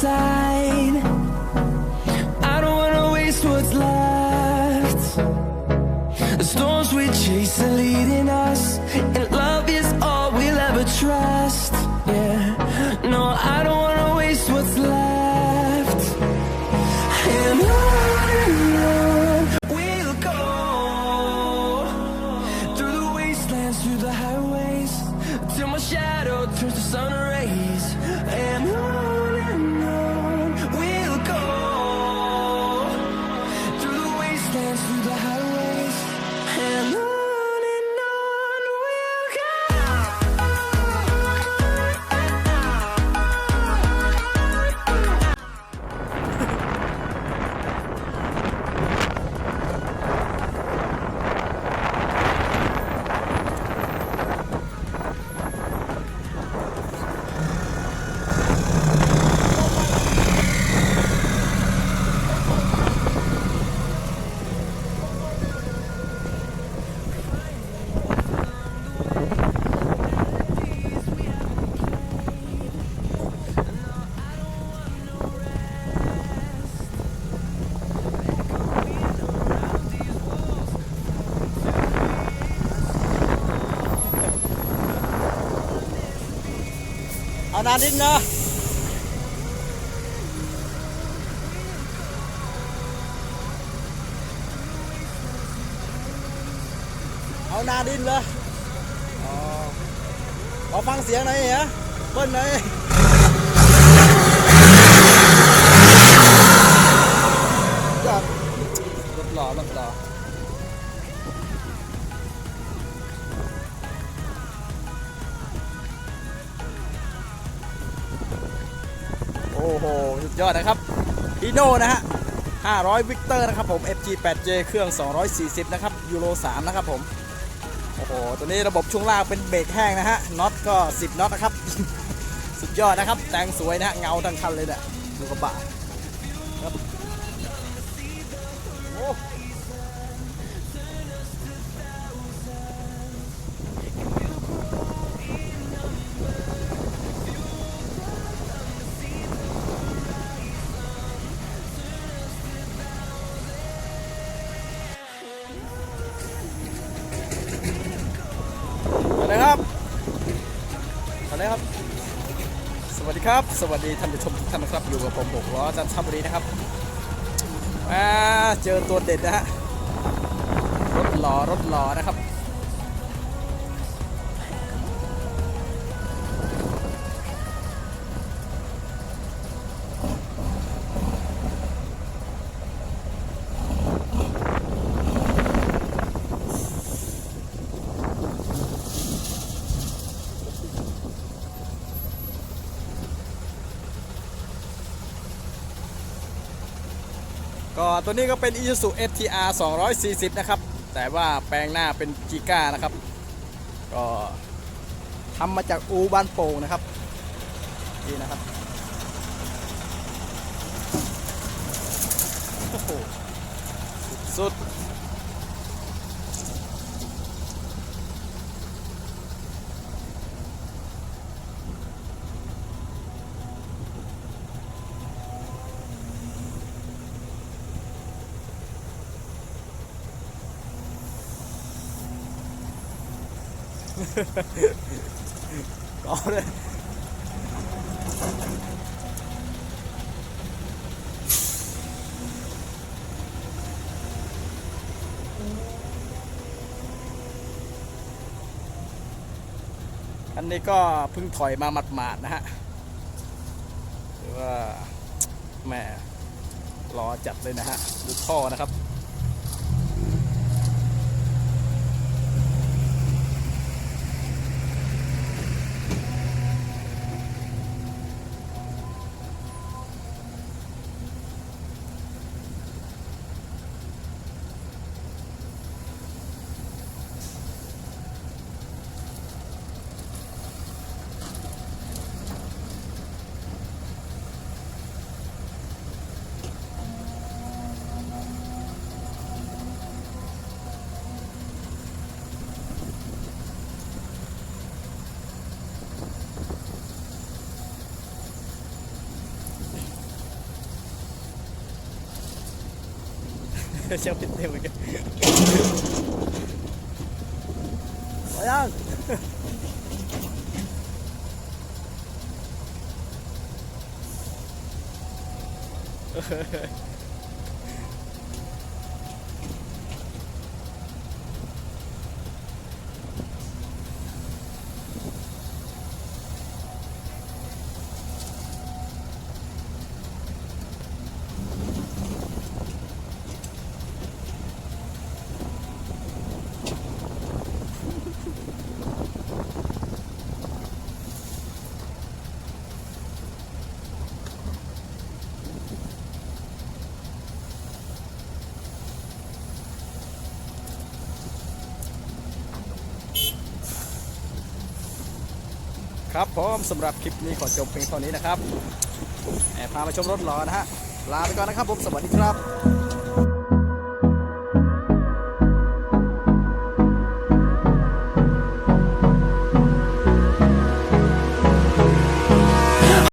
passar. เอานาดินเนาะ โอ้โห สุดยอดนะครับอีโน่นะฮะ 500 วิกเตอร์นะครับผม FG8J เครื่อง 240 นะครับ ยูโร 3 นะครับผม โอ้โห ตัวนี้ระบบช่วงล่างเป็นเบรกแห้งนะฮะ น็อตก็ 10 น็อตนะครับ สุดยอดนะครับ แต่งสวยนะฮะ เงาทั้งคันเลยเนี่ยดูกระบะครับโอ้ วัสดีครับ สวัสดีท่านผู้ชมทุกท่านนะครับ อยู่กับผมบกล้อจันทบุรีนะครับมาเจอตัวเด็ดนะฮะรถหล่อรถหล่อนะครับ ก็ตัวนี้ก็เป็น Isuzu STR 240 นะครับ แต่ว่าแปลงหน้าเป็นจีก้านะครับ ก็ทำมาจากอูบ้านโป่งนะครับนี่นะครับโอ้โหสุด ก็เลยอันนี้ก็เพิ่งถอยมาหมาดๆนะฮะหรือว่าแหม่รอจัดเลยนะฮะดูท่อนะครับ เชือกปิดเต็มเหมือนกันมายัง ครับผมสำหรับคลิปนี้ขอจบเพียงเท่านี้นะครับแอบพามาชมรถหล่อนะฮะลาไปก่อนนะครับผมสวัสดีครับ